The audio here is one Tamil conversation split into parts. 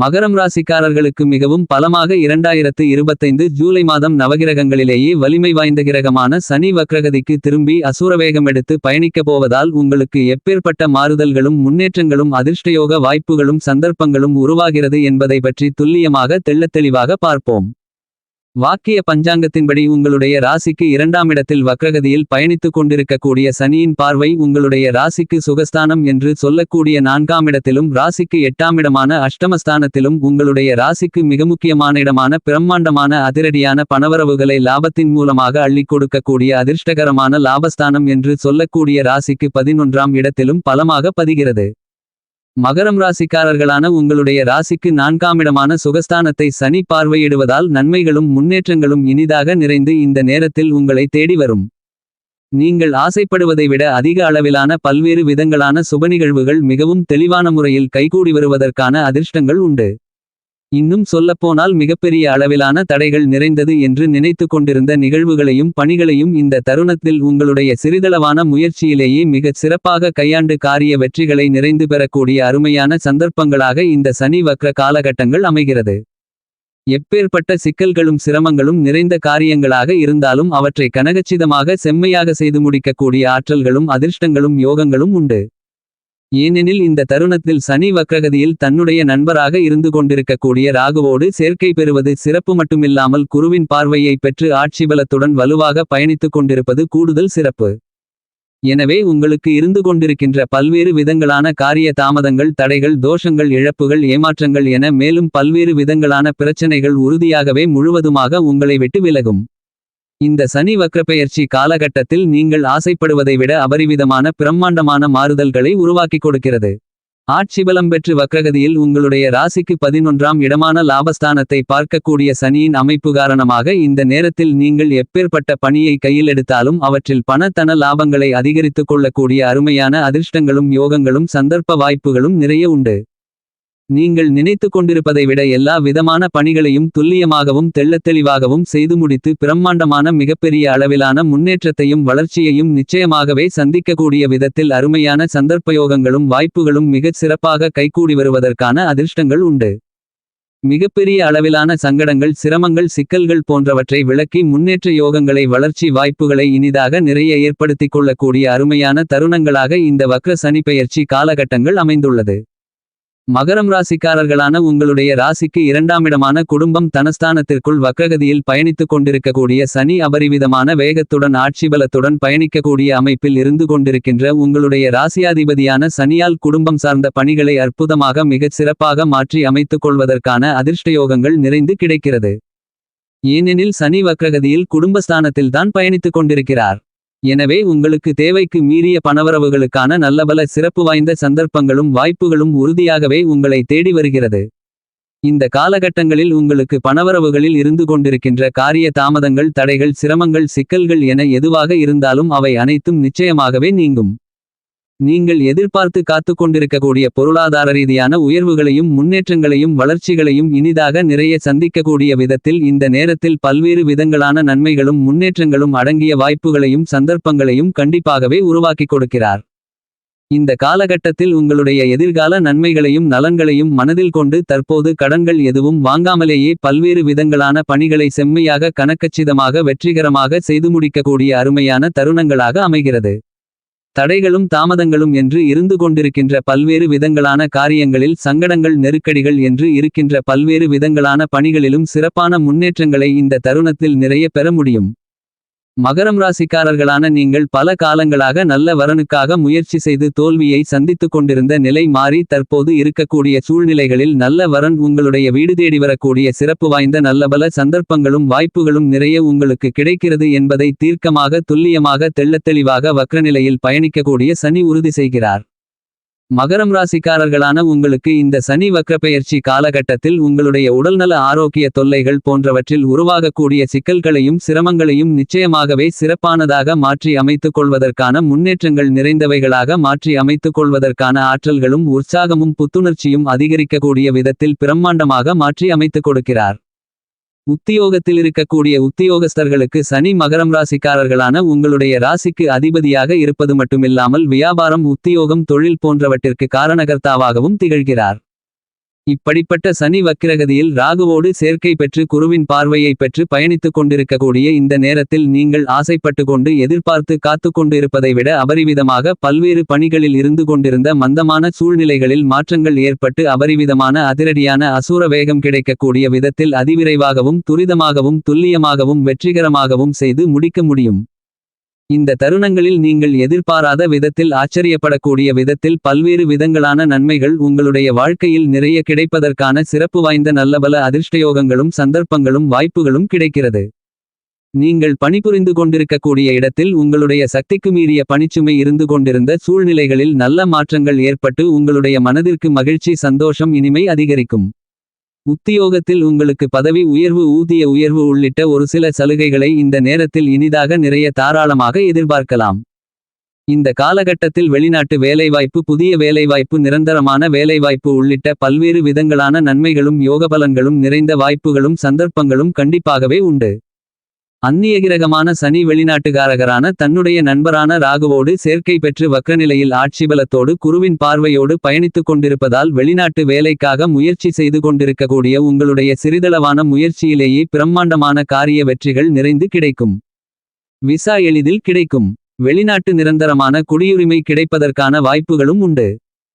மகரம் ராசிக்காரர்களுக்கு மிகவும் பலமாக இரண்டாயிரத்து இருபத்தைந்து ஜூலை மாதம் நவகிரகங்களிலேயே வலிமை வாய்ந்த கிரகமான சனி வக்ரகதிக்கு திரும்பி அசுரவேகம் எடுத்து பயணிக்கப் போவதால் உங்களுக்கு எப்பேற்பட்ட மாறுதல்களும் முன்னேற்றங்களும் அதிர்ஷ்டயோக வாய்ப்புகளும் சந்தர்ப்பங்களும் உருவாகிறது என்பதை பற்றி துல்லியமாக தெள்ளத்தெளிவாக பார்ப்போம். வாக்கிய பஞ்சாங்கத்தின்படி உங்களுடைய ராசிக்கு இரண்டாம் இடத்தில் வக்ரகதியில் பயணித்துக் கொண்டிருக்கக்கூடிய சனியின் பார்வை உங்களுடைய ராசிக்கு சுகஸ்தானம் என்று சொல்லக்கூடிய நான்காம் இடத்திலும் ராசிக்கு எட்டாம் இடமான அஷ்டமஸ்தானத்திலும் உங்களுடைய ராசிக்கு மிக முக்கியமான இடமான பிரம்மாண்டமான அதிரடியான பணவரவுகளை லாபத்தின் மூலமாக அள்ளிக் கொடுக்கக்கூடிய அதிர்ஷ்டகரமான லாபஸ்தானம் என்று சொல்லக்கூடிய ராசிக்கு பதினொன்றாம் இடத்திலும் பலமாக பதிகிறது. மகரம் ராசிக்காரர்களான உங்களுடைய ராசிக்கு நான்காம் இடமான சுகஸ்தானத்தை சனி பார்வையிடுவதால் நன்மைகளும் முன்னேற்றங்களும் இனிதாக நிறைந்து இந்த நேரத்தில் உங்களை தேடி வரும். நீங்கள் ஆசைப்படுவதை விட அதிக அளவிலான பல்வேறு விதங்களான சுபநிகழ்வுகள் மிகவும் தெளிவான முறையில் கைகூடி வருவதற்கான அதிர்ஷ்டங்கள் உண்டு. இன்னும் சொல்லப்போனால் மிகப்பெரிய அளவிலான தடைகள் நிறைந்தது என்று நினைத்து கொண்டிருந்த நிகழ்வுகளையும் பணிகளையும் இந்த தருணத்தில் உங்களுடைய சிறிதளவான முயற்சியிலேயே மிகச் சிறப்பாக கையாண்டு காரிய வெற்றிகளை நிறைந்து பெறக்கூடிய அருமையான சந்தர்ப்பங்களாக இந்த சனி வக்ர காலகட்டங்கள் அமைகிறது. எப்பேற்பட்ட சிக்கல்களும் சிரமங்களும் நிறைந்த காரியங்களாக இருந்தாலும் அவற்றை கனகச்சிதமாக செம்மையாக செய்து முடிக்கக்கூடிய ஆற்றல்களும் அதிர்ஷ்டங்களும் யோகங்களும் உண்டு. ஏனெனில் இந்த தருணத்தில் சனி வக்ரகதியில் தன்னுடைய நண்பராக இருந்து கொண்டிருக்கக்கூடிய ராகுவோடு சேர்க்கை பெறுவது சிறப்பு மட்டுமில்லாமல் குருவின் பார்வையை பெற்று ஆட்சிபலத்துடன் வலுவாக பயணித்துக் கொண்டிருப்பது கூடுதல் சிறப்பு. எனவே உங்களுக்கு இருந்து கொண்டிருக்கின்ற பல்வேறு விதங்களான காரிய தாமதங்கள் தடைகள் தோஷங்கள் இழப்புகள் ஏமாற்றங்கள் என மேலும் பல்வேறு விதங்களான பிரச்சனைகள் உறுதியாகவே முழுவதுமாக உங்களை விட்டு விலகும். இந்த சனி வக்ரப்பெயர்ச்சி காலகட்டத்தில் நீங்கள் ஆசைப்படுவதை விட அபரிவிதமான பிரம்மாண்டமான மாறுதல்களை உருவாக்கிக் கொடுக்கிறது. ஆட்சிபலம் பெற்று வக்ரகதியில் உங்களுடைய ராசிக்கு பதினொன்றாம் இடமான லாபஸ்தானத்தை பார்க்கக்கூடிய சனியின் அமைப்பு காரணமாக இந்த நேரத்தில் நீங்கள் எப்பேற்பட்ட பணியை கையில் எடுத்தாலும் அவற்றில் பணத்தன லாபங்களை அதிகரித்துக் கொள்ளக்கூடிய அருமையான அதிர்ஷ்டங்களும் யோகங்களும் சந்தர்ப்ப வாய்ப்புகளும் நிறைய உண்டு. நீங்கள் நினைத்து கொண்டிருப்பதை விட எல்லா விதமான பணிகளையும் துல்லியமாகவும் தெள்ளத்தெளிவாகவும் செய்து முடித்து பிரம்மாண்டமான மிகப்பெரிய அளவிலான முன்னேற்றத்தையும் வளர்ச்சியையும் நிச்சயமாகவே சந்திக்கக்கூடிய விதத்தில் அருமையான சந்தர்ப்பயோகங்களும் வாய்ப்புகளும் மிகச் சிறப்பாக கைகூடி வருவதற்கான அதிர்ஷ்டங்கள் உண்டு. மிகப்பெரிய அளவிலான சங்கடங்கள் சிரமங்கள் சிக்கல்கள் போன்றவற்றை விளக்கி முன்னேற்ற யோகங்களை வளர்ச்சி வாய்ப்புகளை இனிதாக நிறைய ஏற்படுத்திக் கொள்ளக்கூடிய அருமையான தருணங்களாக இந்த வக்ர சனிப்பெயர்ச்சி காலகட்டங்கள் அமைந்துள்ளது. மகரம் ராசிக்காரர்களான உங்களுடைய ராசிக்கு இரண்டாமிடமான குடும்பம் தனஸ்தானத்திற்குள் வக்ககதியில் பயணித்துக் கொண்டிருக்கக்கூடிய சனி அபரிவிதமான வேகத்துடன் ஆட்சிபலத்துடன் பயணிக்கக்கூடிய அமைப்பில் இருந்து கொண்டிருக்கின்ற உங்களுடைய ராசியாதிபதியான சனியால் குடும்பம் சார்ந்த பணிகளை அற்புதமாக மிகச் சிறப்பாக மாற்றி அமைத்துக் கொள்வதற்கான அதிர்ஷ்டயோகங்கள் நிறைந்து கிடைக்கிறது. ஏனெனில் சனி வக்ககதியில் குடும்பஸ்தானத்தில்தான் பயணித்துக் கொண்டிருக்கிறார். எனவே உங்களுக்கு தேவைக்கு மீறிய பணவரவுகளுக்கான நல்லபல சிறப்பு வாய்ந்த சந்தர்ப்பங்களும் வாய்ப்புகளும் உறுதியாகவே உங்களை தேடி வருகிறது. இந்த காலகட்டங்களில் உங்களுக்கு பணவரவுகளில் இருந்து கொண்டிருக்கின்ற காரிய தாமதங்கள் தடைகள் சிரமங்கள் சிக்கல்கள் என எதுவாக இருந்தாலும் அவை அனைத்தும் நிச்சயமாகவே நீங்கும். நீங்கள் எதிர்பார்த்து காத்துக் கொண்டிருக்கக்கூடிய பொருளாதார ரீதியான உயர்வுகளையும் முன்னேற்றங்களையும் வளர்ச்சிகளையும் இனிதாக நிறைய சந்திக்கக்கூடிய விதத்தில் இந்த நேரத்தில் பல்வேறு விதங்களான நன்மைகளும் முன்னேற்றங்களும் அடங்கிய வாய்ப்புகளையும் சந்தர்ப்பங்களையும் கண்டிப்பாகவே உருவாக்கிக் கொடுக்கிறார். இந்த காலகட்டத்தில் உங்களுடைய எதிர்கால நன்மைகளையும் நலன்களையும் மனதில் கொண்டு தற்போது கடன்கள் எதுவும் வாங்காமலேயே பல்வேறு விதங்களான பணிகளை செம்மையாக கணக்கச்சிதமாக வெற்றிகரமாக செய்து முடிக்கக்கூடிய அருமையான தருணங்களாக அமைகிறது. தடைகளும் தாமதங்களும் என்று இருந்து கொண்டிருக்கின்ற பல்வேறு விதங்களான காரியங்களில் சங்கடங்கள் நெருக்கடிகள் என்று இருக்கின்ற பல்வேறு விதங்களான பணிகளிலும் சிறப்பான முன்னேற்றங்களை இந்த தருணத்தில் நிறைய பெற முடியும். மகரம் ராசிக்காரர்களான நீங்கள் பல காலங்களாக நல்ல வரனுக்காக முயற்சி செய்து தோல்வியை சந்தித்துக் கொண்டிருந்த நிலை மாறி தற்போது இருக்கக்கூடிய சூழ்நிலைகளில் நல்ல வரன் உங்களுடைய வீடு தேடி வரக்கூடிய சிறப்பு வாய்ந்த நல்லபல சந்தர்ப்பங்களும் வாய்ப்புகளும் நிறைய உங்களுக்கு கிடைக்கிறது என்பதை தீர்க்கமாக துல்லியமாக தெள்ளத்தெளிவாக வக்ரநிலையில் பயணிக்கக்கூடிய சனி உறுதி செய்கிறார். மகரம் ராசிக்காரர்களான உங்களுக்கு இந்த சனி வக்கப்பெயர்ச்சி காலகட்டத்தில் உங்களுடைய உடல்நல ஆரோக்கிய தொல்லைகள் போன்றவற்றில் உருவாகக்கூடிய சிக்கல்களையும் சிரமங்களையும் நிச்சயமாகவே சிறப்பானதாக மாற்றி அமைத்துக் கொள்வதற்கான முன்னேற்றங்கள் நிறைந்தவைகளாக மாற்றி அமைத்துக் கொள்வதற்கான ஆற்றல்களும் உற்சாகமும் புத்துணர்ச்சியும் அதிகரிக்கக்கூடிய விதத்தில் பிரம்மாண்டமாக மாற்றி அமைத்துக் கொடுக்கிறார். உத்தியோகத்தில் இருக்கக்கூடிய உத்தியோகஸ்தர்களுக்கு சனி மகரம் ராசிக்காரர்களான உங்களுடைய ராசிக்கு அதிபதியாக இருப்பது மட்டுமில்லாமல் வியாபாரம் உத்தியோகம் தொழில் போன்றவற்றிற்கு காரணகர்த்தாவாகவும் திகழ்கிறார். இப்படிப்பட்ட சனி வக்கிரகதியில் ராகுவோடு சேர்க்கை பெற்று குருவின் பார்வையை பெற்று பயணித்துக் கொண்டிருக்கக்கூடிய இந்த நேரத்தில் நீங்கள் ஆசைப்பட்டு கொண்டு எதிர்பார்த்து காத்து கொண்டிருப்பதை விட அபரிவிதமாக பல்வேறு பணிகளில் இருந்து கொண்டிருந்த மந்தமான சூழ்நிலைகளில் மாற்றங்கள் ஏற்பட்டு அபரிவிதமான அதிரடியான அசூர வேகம் கிடைக்கக்கூடிய விதத்தில் அதிவிரைவாகவும் துரிதமாகவும் துல்லியமாகவும் வெற்றிகரமாகவும் செய்து முடிக்க முடியும். இந்த தருணங்களில் நீங்கள் எதிர்பாராத விதத்தில் ஆச்சரியப்படக்கூடிய விதத்தில் பல்வேறு விதங்களான நன்மைகள் உங்களுடைய வாழ்க்கையில் நிறைய கிடைப்பதற்கான சிறப்பு வாய்ந்த நல்லபல அதிர்ஷ்டயோகங்களும் சந்தர்ப்பங்களும் வாய்ப்புகளும் கிடைக்கிறது. நீங்கள் பணிபுரிந்து கொண்டிருக்கக்கூடிய இடத்தில் உங்களுடைய சக்திக்கு மீறிய பணிச்சுமை இருந்து கொண்டிருந்த சூழ்நிலைகளில் நல்ல மாற்றங்கள் ஏற்பட்டு உங்களுடைய மனதிற்கு மகிழ்ச்சி சந்தோஷம் இனிமை அதிகரிக்கும். உத்தியோகத்தில் உங்களுக்கு பதவி உயர்வு ஊதிய உயர்வு உள்ளிட்ட ஒரு சில சலுகைகளை இந்த நேரத்தில் இனிதாக நிறைய தாராளமாக எதிர்பார்க்கலாம். இந்த காலகட்டத்தில் வெளிநாட்டு வேலைவாய்ப்பு புதிய வேலைவாய்ப்பு நிரந்தரமான வேலைவாய்ப்பு உள்ளிட்ட பல்வேறு விதங்களான நன்மைகளும் யோகபலன்களும் நிறைந்த வாய்ப்புகளும் சந்தர்ப்பங்களும் கண்டிப்பாகவே உண்டு. அந்நியகிரகமான சனி வெளிநாட்டுகாரகரான தன்னுடைய நண்பரான ராகுவோடு சேர்க்கை பெற்று வக்கநிலையில் ஆட்சிபலத்தோடு குருவின் பார்வையோடு பயணித்துக் கொண்டிருப்பதால் வெளிநாட்டு வேலைக்காக முயற்சி செய்து கொண்டிருக்கக்கூடிய உங்களுடைய சிறிதளவான முயற்சியிலேயே பிரம்மாண்டமான காரிய வெற்றிகள் நிறைந்து கிடைக்கும். விசா எளிதில் கிடைக்கும். வெளிநாட்டு நிரந்தரமான குடியுரிமை கிடைப்பதற்கான வாய்ப்புகளும் உண்டு.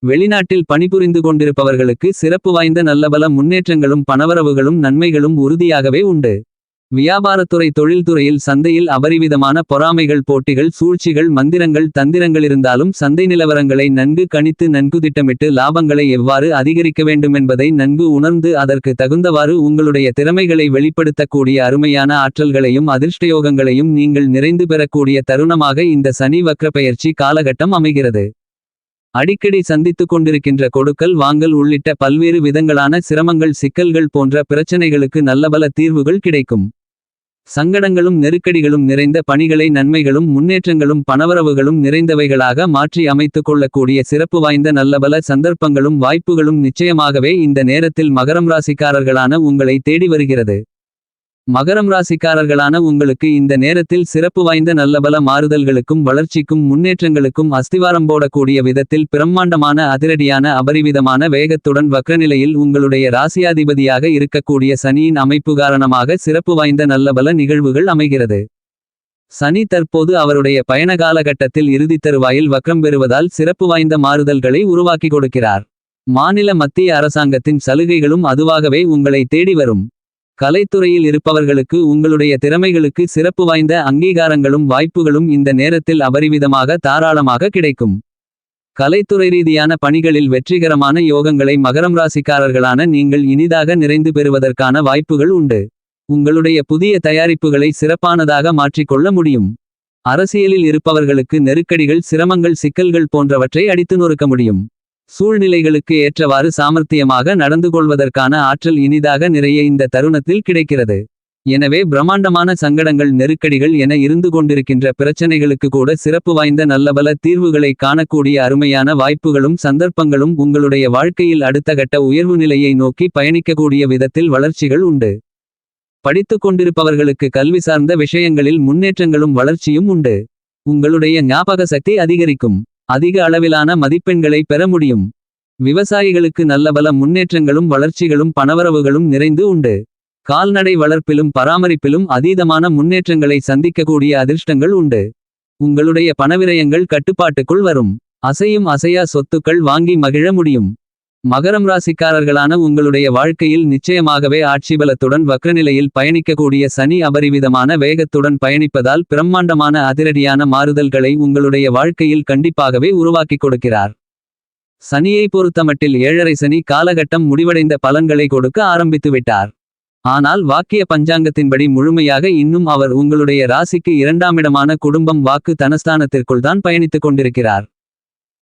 வெளிநாட்டில் பணிபுரிந்து கொண்டிருப்பவர்களுக்கு சிறப்பு வாய்ந்த நல்லபல முன்னேற்றங்களும் பணவரவுகளும் நன்மைகளும் உறுதியாகவே உண்டு. வியாபாரத்துறை தொழில்துறையில் சந்தையில் அபரிவிதமான பொறாமைகள் போட்டிகள் சூழ்ச்சிகள் மந்திரங்கள் தந்திரங்களிருந்தாலும் சந்தை நிலவரங்களை நன்கு கணித்து நன்கு திட்டமிட்டு லாபங்களை எவ்வாறு அதிகரிக்க வேண்டுமென்பதை நன்கு உணர்ந்து அதற்கு தகுந்தவாறு உங்களுடைய திறமைகளை வெளிப்படுத்தக்கூடிய அருமையான ஆற்றல்களையும் அதிர்ஷ்டயோகங்களையும் நீங்கள் நிறைந்து பெறக்கூடிய தருணமாக இந்த சனி வக்ரப்பெயர்ச்சி காலகட்டம் அமைகிறது. அடிக்கடி சந்தித்துக் கொண்டிருக்கின்ற கொடுக்கல் வாங்கல் உள்ளிட்ட பல்வேறு விதங்களான சிரமங்கள் சிக்கல்கள் போன்ற பிரச்சனைகளுக்கு நல்லபல தீர்வுகள் கிடைக்கும். சங்கடங்களும் நெருக்கடிகளும் நிறைந்த பணிகளை நன்மைகளும் முன்னேற்றங்களும் பணவரவுகளும் நிறைந்தவைகளாக மாற்றி அமைத்துக் கொள்ளக்கூடிய சிறப்பு வாய்ந்த நல்லபல சந்தர்ப்பங்களும் வாய்ப்புகளும் நிச்சயமாகவே இந்த நேரத்தில் மகரம் ராசிக்காரர்களான உங்களை தேடி வருகிறது. மகரம் ராசிக்காரர்களான உங்களுக்கு இந்த நேரத்தில் சிறப்பு வாய்ந்த நல்லபல மாறுதல்களுக்கும் வளர்ச்சிக்கும் முன்னேற்றங்களுக்கும் அஸ்திவாரம் போடக்கூடிய விதத்தில் பிரம்மாண்டமான அதிரடியான அபரிவிதமான வேகத்துடன் வக்ரநிலையில் உங்களுடைய ராசியாதிபதியாக இருக்கக்கூடிய சனியின் அமைப்பு காரணமாக சிறப்பு வாய்ந்த நல்லபல நிகழ்வுகள் அமைகிறது. சனி தற்போது அவருடைய பயண காலகட்டத்தில் இறுதித் தருவாயில் வக்ரம் பெறுவதால் சிறப்பு வாய்ந்த மாறுதல்களை உருவாக்கி கொடுக்கிறார். மாநில மத்திய அரசாங்கத்தின் சலுகைகளும் அதுவாகவே உங்களை தேடி வரும். கலைத்துறையில் இருப்பவர்களுக்கு உங்களுடைய திறமைகளுக்கு சிறப்பு வாய்ந்த அங்கீகாரங்களும் வாய்ப்புகளும் இந்த நேரத்தில் அபரிவிதமாக தாராளமாக கிடைக்கும். கலைத்துறை ரீதியான பணிகளில் வெற்றிகரமான யோகங்களை மகரம் ராசிக்காரர்களான நீங்கள் இனிதாக நிறைந்து பெறுவதற்கான வாய்ப்புகள் உண்டு. உங்களுடைய புதிய தயாரிப்புகளை சிறப்பானதாக மாற்றிக்கொள்ள முடியும். அரசியலில் இருப்பவர்களுக்கு நெருக்கடிகள் சிரமங்கள் சிக்கல்கள் போன்றவற்றை அடித்து நொறுக்க முடியும். சூழ்நிலைகளுக்கு ஏற்றவாறு சாமர்த்தியமாக நடந்து கொள்வதற்கான ஆற்றல் இனிதாக நிறைய இந்த தருணத்தில் கிடைக்கிறது. எனவே பிரம்மாண்டமான சங்கடங்கள் நெருக்கடிகள் என இருந்து கொண்டிருக்கின்ற பிரச்சனைகளுக்கு கூட சிறப்பு வாய்ந்த நல்லபல தீர்வுகளை காணக்கூடிய அருமையான வாய்ப்புகளும் சந்தர்ப்பங்களும் உங்களுடைய வாழ்க்கையில் அடுத்த கட்ட உயர்வு நிலையை நோக்கி பயணிக்கக்கூடிய விதத்தில் வளர்ச்சிகள் உண்டு. படித்துக் கொண்டிருப்பவர்களுக்கு கல்வி சார்ந்த விஷயங்களில் முன்னேற்றங்களும் வளர்ச்சியும் உண்டு. உங்களுடைய ஞாபக சக்தி அதிகரிக்கும். அதிக அளவிலான மதிப்பெண்களை பெற முடியும். விவசாயிகளுக்கு நல்ல பல முன்னேற்றங்களும் வளர்ச்சிகளும் பணவரவுகளும் நிறைந்து உண்டு. கால்நடை வளர்ப்பிலும் பராமரிப்பிலும் அதீதமான முன்னேற்றங்களை சந்திக்கக்கூடிய அதிர்ஷ்டங்கள் உண்டு. உங்களுடைய பணவிரயங்கள் கட்டுப்பாட்டுக்குள் வரும். அசையும் அசையா சொத்துக்கள் வாங்கி மகிழ முடியும். மகரம் ராசிக்காரர்களான உங்களுடைய வாழ்க்கையில் நிச்சயமாகவே ஆட்சிபலத்துடன் வக்ரநிலையில் பயணிக்கக்கூடிய சனி அபரிவிதமான வேகத்துடன் பயணிப்பதால் பிரம்மாண்டமான அதிரடியான மாறுதல்களை உங்களுடைய வாழ்க்கையில் கண்டிப்பாகவே உருவாக்கிக் கொடுக்கிறார். சனியை பொறுத்தமட்டில் ஏழரை சனி காலகட்டம் முடிவடைந்த பலன்களை கொடுக்க ஆரம்பித்துவிட்டார். ஆனால் வாக்கிய பஞ்சாங்கத்தின்படி முழுமையாக இன்னும் அவர் உங்களுடைய ராசிக்கு இரண்டாமிடமான குடும்பம் வாக்கு தனஸ்தானத்திற்குள் தான் பயணித்துக் கொண்டிருக்கிறார்.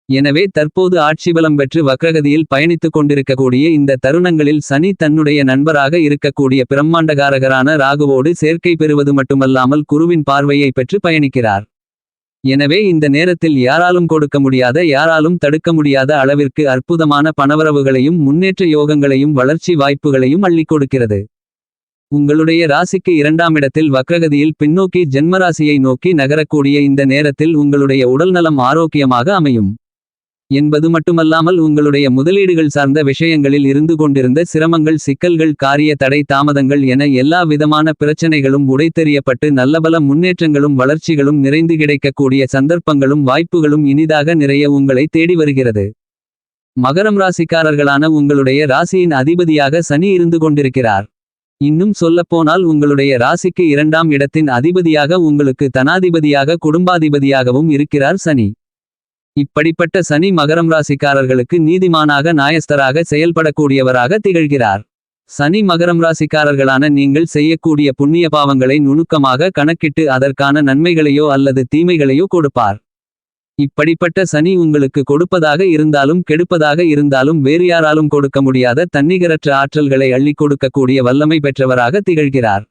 எனவே தற்போது ஆட்சிபலம் பெற்று வக்ரகதியில் பயணித்துக் கொண்டிருக்கக்கூடிய இந்த தருணங்களில் சனி தன்னுடைய நண்பராக இருக்கக்கூடிய பிரம்மாண்டகாரகரான ராகுவோடு சேர்க்கை பெறுவது மட்டுமல்லாமல் குருவின் பார்வையை பெற்று பயணிக்கிறார். எனவே இந்த நேரத்தில் யாராலும் கொடுக்க முடியாத யாராலும் தடுக்க முடியாத அளவிற்கு அற்புதமான பணவரவுகளையும் முன்னேற்ற யோகங்களையும் வளர்ச்சி வாய்ப்புகளையும் அள்ளிக் கொடுக்கிறது. உங்களுடைய ராசிக்கு இரண்டாம் இடத்தில் வக்ரகதியில் பின்னோக்கி ஜென்மராசியை நோக்கி நகரக்கூடிய இந்த நேரத்தில் உங்களுடைய உடல்நலம் ஆரோக்கியமாக அமையும். என்பது மட்டுமல்லாமல் உங்களுடைய முதலீடுகள் சார்ந்த விஷயங்களில் இருந்து கொண்டிருந்த சிரமங்கள் சிக்கல்கள் காரிய தடை தாமதங்கள் என எல்லா விதமான பிரச்சனைகளும் உடைத்தெறியப்பட்டு நல்லபல முன்னேற்றங்களும் வளர்ச்சிகளும் நிறைந்து கிடைக்கக்கூடிய சந்தர்ப்பங்களும் வாய்ப்புகளும் இனிதாக நிறைய உங்களை தேடி வருகிறது. மகரம் ராசிக்காரர்களான உங்களுடைய ராசியின் அதிபதியாக சனி இருந்து கொண்டிருக்கிறார். இன்னும் சொல்லப்போனால் உங்களுடைய ராசிக்கு இரண்டாம் இடத்தின் அதிபதியாக உங்களுக்கு தனாதிபதியாக குடும்பாதிபதியாகவும் இருக்கிறார் சனி. இப்படிப்பட்ட சனி மகரம் ராசிக்காரர்களுக்கு நீதிமானாக நாயஸ்தராக செயல்படக்கூடியவராக திகழ்கிறார். சனி மகரம் ராசிக்காரர்களான நீங்கள் செய்யக்கூடிய புண்ணிய பாவங்களை நுணுக்கமாக கணக்கிட்டு அதற்கான நன்மைகளையோ அல்லது தீமைகளையோ கொடுப்பார். இப்படிப்பட்ட சனி உங்களுக்கு கொடுப்பதாக இருந்தாலும் கெடுப்பதாக இருந்தாலும் வேறு யாராலும் கொடுக்க முடியாத தன்னிகரற்ற ஆற்றல்களை அள்ளிக் கொடுக்கக்கூடிய வல்லமை பெற்றவராக திகழ்கிறார்.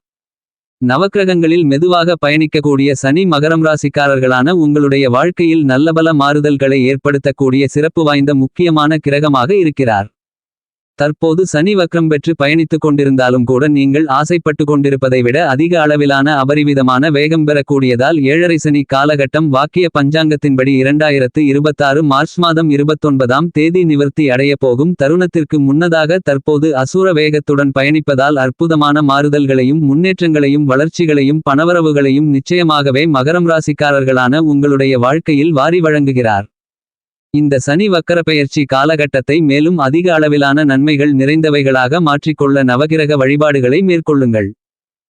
நவக்கிரகங்களில் மெதுவாக பயணிக்கக்கூடிய சனி மகரம் ராசிக்காரர்களான உங்களுடைய வாழ்க்கையில் நல்லபல மாறுதல்களை ஏற்படுத்தக்கூடிய சிறப்பு வாய்ந்த முக்கியமான கிரகமாக இருக்கிறார். தற்போது சனி வக்ரம் பெற்று பயணித்துக் கொண்டிருந்தாலும் கூட நீங்கள் ஆசைப்பட்டு கொண்டிருப்பதை விட அதிக அளவிலான அபரிவிதமான வேகம் பெறக்கூடியதால் ஏழரை சனி காலகட்டம் வாக்கிய பஞ்சாங்கத்தின்படி இரண்டாயிரத்து இருபத்தாறு மார்ச் மாதம் இருபத்தொன்பதாம் தேதி நிவர்த்தி அடைய போகும் தருணத்திற்கு முன்னதாக தற்போது அசுர வேகத்துடன் பயணிப்பதால் அற்புதமான மாறுதல்களையும் முன்னேற்றங்களையும் வளர்ச்சிகளையும் பணவரவுகளையும் நிச்சயமாகவே மகரம் ராசிக்காரர்களான உங்களுடைய வாழ்க்கையில் வாரி வழங்குகிறார். இந்த சனி வக்கரப்பெயர்ச்சி காலகட்டத்தை மேலும் அதிக அளவிலான நன்மைகள் நிறைந்தவைகளாக மாற்றிக்கொள்ள நவகிரக வழிபாடுகளை மேற்கொள்ளுங்கள்.